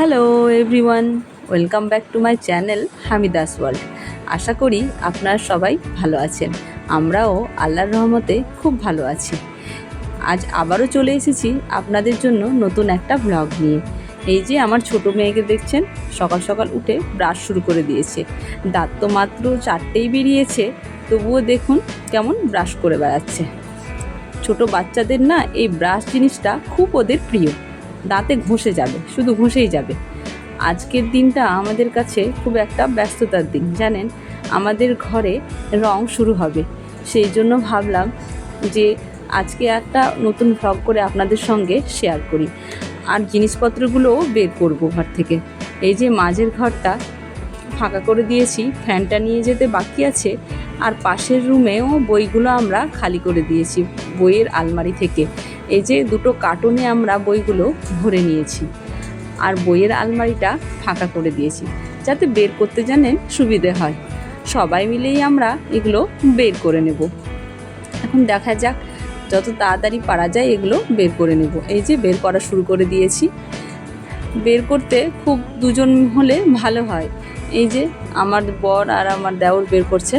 Hello everyone welcome back to my channel Hamida's world আশা করি আপনারা সবাই ভালো আছেন। আমরাও আল্লাহর রহমতে খুব ভালো আছি। আজ আবারও চলে এসেছি আপনাদের জন্য নতুন একটা ব্লগ নিয়ে। এই যে আমার ছোট মেয়েকে দেখছেন, সকাল সকাল উঠে ব্রাশ শুরু করে দিয়েছে। দাঁত তো মাত্র চারটেই বেরিয়েছে, তবুও দেখুন কেমন ব্রাশ করে বেড়াচ্ছে। ছোট বাচ্চাদের না এই ব্রাশ জিনিসটা খুব ওদের প্রিয়। দাঁতে ঘষে যাবে, শুধু ঘষেই যাবে। আজকের দিনটা আমাদের কাছে খুব একটা ব্যস্ততার দিন, জানেন? আমাদের ঘরে রং শুরু হবে। সেই জন্য ভাবলাম যে আজকে একটা নতুন ভ্লগ করে আপনাদের সঙ্গে শেয়ার করি। আর জিনিসপত্রগুলোও বের করব ঘর থেকে। এই যে মাঝের ঘরটা ফাঁকা করে দিয়েছি, ফ্যানটা নিয়ে যেতে বাকি আছে আর পাশের রুমেও বইগুলো আমরা খালি করে দিয়েছি, বইয়ের আলমারি থেকে। এই যে দুটো কার্টুনে আমরা বইগুলো ভরে নিয়েছি আর বইয়ের আলমারিটা ফাঁকা করে দিয়েছি, যাতে বের করতে জানেন সুবিধে হয়। সবাই মিলেই আমরা এগুলো বের করে নেব। এখন দেখা যাক, যত তাড়াতাড়ি পারা যায় এগুলো বের করে নেব। এই যে বের করা শুরু করে দিয়েছি। বের করতে খুব দুজন হলে ভালো হয়। এই যে আমার বর আর আমার দেওর বের করছে।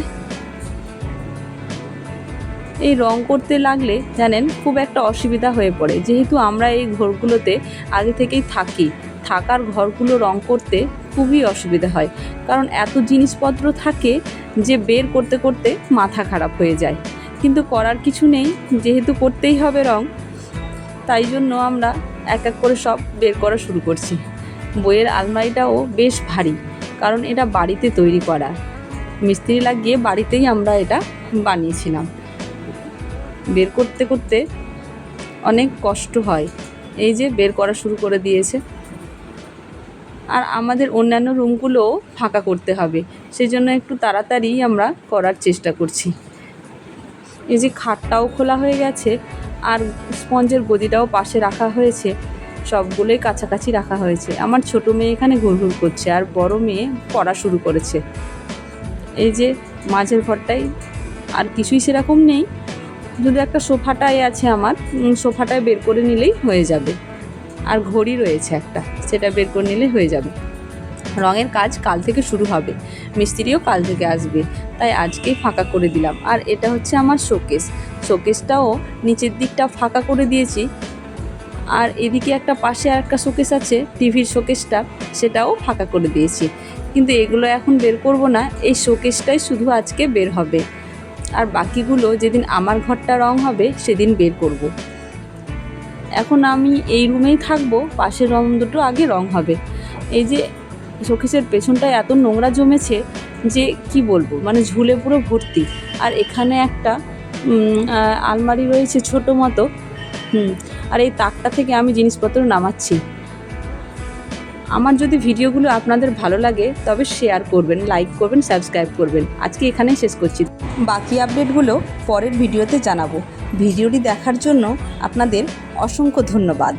এই রং করতে লাগলে জানেন খুব একটা অসুবিধা হয়ে পড়ে। যেহেতু আমরা এই ঘরগুলোতে আগে থেকেই থাকি, থাকার ঘরগুলো রং করতে খুবই অসুবিধা হয়। কারণ এত জিনিসপত্র থাকে যে বের করতে করতে মাথা খারাপ হয়ে যায়। কিন্তু করার কিছু নেই, যেহেতু করতেই হবে রং, তাই জন্য আমরা এক এক করে সব বের করা শুরু করছি। বইয়ের আলমারিটাও বেশ ভারী, কারণ এটা বাড়িতে তৈরি করা। মিস্ত্রি লাগিয়ে বাড়িতেই আমরা এটা বানিয়েছিলাম। বের করতে করতে অনেক কষ্ট হয়। এই যে বের করা শুরু করে দিয়েছে। আর আমাদের অন্যান্য রুমগুলোও ফাঁকা করতে হবে। সেই জন্য একটু তাড়াতাড়ি আমরা করার চেষ্টা করছি। এই যে খাটটাও খোলা হয়ে গেছে আর স্পঞ্জের গদিটাও পাশে রাখা হয়েছে। সবগুলোই কাছাকাছি রাখা হয়েছে। আমার ছোট মেয়ে এখানে ঘুরঘুর করছে আর বড় মেয়ে পড়া শুরু করেছে। এই যে মাঝের ঘরটাই আর কিছুই সেরকম নেই। শুধু একটা সোফাটাই আছে আমার সোফাটায় বের করে নিলেই হয়ে যাবে। আর ঘড়ি রয়েছে একটা, সেটা বের করে নিলে হয়ে যাবে। রঙের কাজ কাল থেকে শুরু হবে, মিস্ত্রিও কাল থেকে আসবে, তাই আজকেই ফাঁকা করে দিলাম। আর এটা হচ্ছে আমার শোকেস, শোকেসটাও নিচের দিকটা ফাঁকা করে দিয়েছি। আর এদিকে একটা পাশে আর একটা শোকেস আছে, টিভির শোকেসটা, সেটাও ফাঁকা করে দিয়েছি। কিন্তু এগুলো এখন বের করব না, এই শোকেসটাই শুধু আজকে বের হবে। আর বাকিগুলো যেদিন আমার ঘরটা রং হবে, সেদিন বের করব। এখন আমি এই রুমেই থাকব, পাশের রং দুটো আগে রং হবে। এই যে শোকেসের পেছনটায় এত নোংরা জমেছে যে কি বলব মানে ঝুলে পুরো ভর্তি। আর এখানে একটা আলমারি রয়েছে ছোট মতো, হুম, আর এই তাকটা থেকে আমি জিনিসপত্র নামাচ্ছি। আমার যদি ভিডিওগুলো আপনাদের ভালো লাগে, তবে শেয়ার করবেন লাইক করবেন সাবস্ক্রাইব করবেন। আজকে এখানেই শেষ করছি। বাকি আপডেটগুলো পরের ভিডিওতে জানাব। ভিডিওটি দেখার জন্য আপনাদের অসংখ্য ধন্যবাদ।